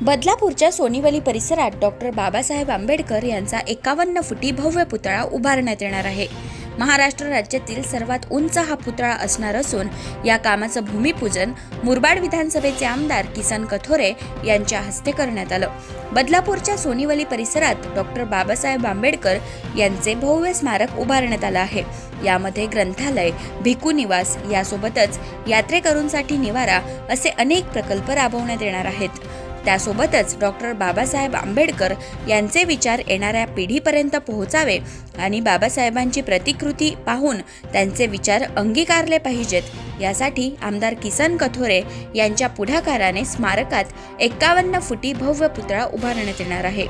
बदलापूरच्या सोनीवली परिसरात डॉक्टर बाबासाहेब आंबेडकर यांचा एकावन्न फुटी भव्य पुतळा उभारण्यात येणार आहे. महाराष्ट्र राज्यातील सर्वात उंच हा पुतळा असणार असून या कामाचं भूमिपूजन मुरबाड विधानसभेचे आमदार किसन कथोरे यांच्या हस्ते करण्यात आलं. बदलापूरच्या सोनीवली परिसरात डॉक्टर बाबासाहेब आंबेडकर यांचे भव्य स्मारक उभारण्यात आलं आहे. यामध्ये ग्रंथालय भिकू निवास यासोबतच यात्रेकरूंसाठी निवारा असे अनेक प्रकल्प राबवण्यात येणार आहेत. त्यासोबतच डॉक्टर बाबासाहेब आंबेडकर यांचे विचार येणाऱ्या पिढीपर्यंत पोहोचावे आणि बाबासाहेबांची प्रतिकृती पाहून त्यांचे विचार अंगीकारले पाहिजेत. यासाठी आमदार किसन कथोरे यांच्या पुढाकाराने स्मारकात एक्कावन्न फुटी भव्य पुतळा उभारण्यात येणार आहे.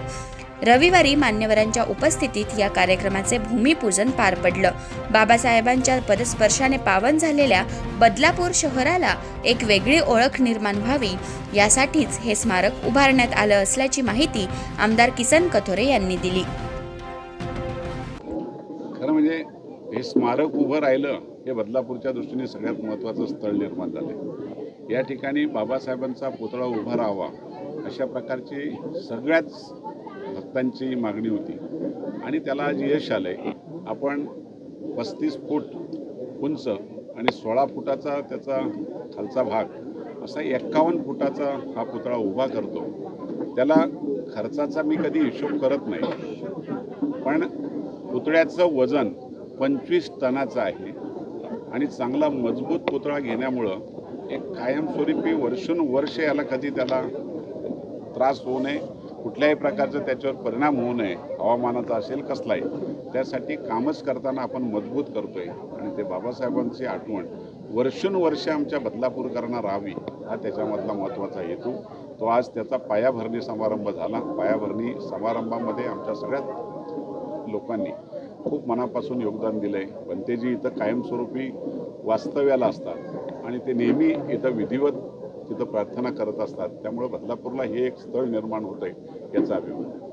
रविवारी मान्यवरांच्या उपस्थितीत या कार्यक्रमाचे भूमिपूजन पार पडलं. बाबासाहेबांच्या पदस्पर्शाने पावन झालेल्या बदलापूर शहराला एक वेगळी ओळख निर्माण व्हावी यासाठीच हे स्मारक उभारण्यात आलं असल्याची माहिती आमदार किसन कथोरे यांनी दिली. खरं म्हणजे हे स्मारक उभं राहिलं हे बदलापूरच्या दृष्टीने सगळ्यात महत्त्वाचं स्थळ निर्माण झालं या ठिकाणी बाबासाहेबांचा पुतळा उभा राहावा अशा प्रकारची सगळ्याच भक्तांची मागणी होती. आणि त्याला आज यश आलं आहे आपण पस्तीस फूट उंच आणि सोळा फुटाचा त्याचा खालचा भाग असा एक्कावन्न फुटाचा हा पुतळा उभा करतो. त्याला खर्चाचा मी कधी हिशोब करत नाही. पण पुतळ्याचं वजन पंचवीस टनाचं आहे. आणि चांगला मजबूत पुतळा घेण्यामुळं एक कायमस्वरूपी वर्षानुवर्ष याला कधी त्याला त्रास होऊ नये. कुठल्याही प्रकारचा त्याच्यावर परिणाम होऊ नये हवामानाचा असेल कसलाही त्यासाठी कामच करताना आपण मजबूत करतोय. आणि ते बाबासाहेबांची आठवण वर्षानुवर्ष आमच्या बदलापूरकरांना राहावी हा त्याच्यामधला महत्त्वाचा हेतू. तो आज त्याचा पायाभरणी समारंभ झाला. पायाभरणी समारंभामध्ये आमच्या सगळ्यात लोकांनी खूप मनापासून योगदान दिलं आहे पण तेजी इथं कायमस्वरूपी वास्तव्याला असतात. आणि ते नेहमी इथं विधिवत तिथं प्रार्थना करत असतात त्यामुळे बदलापूरला हे एक स्थळ निर्माण होतं आहे याचा अभिमान आहे.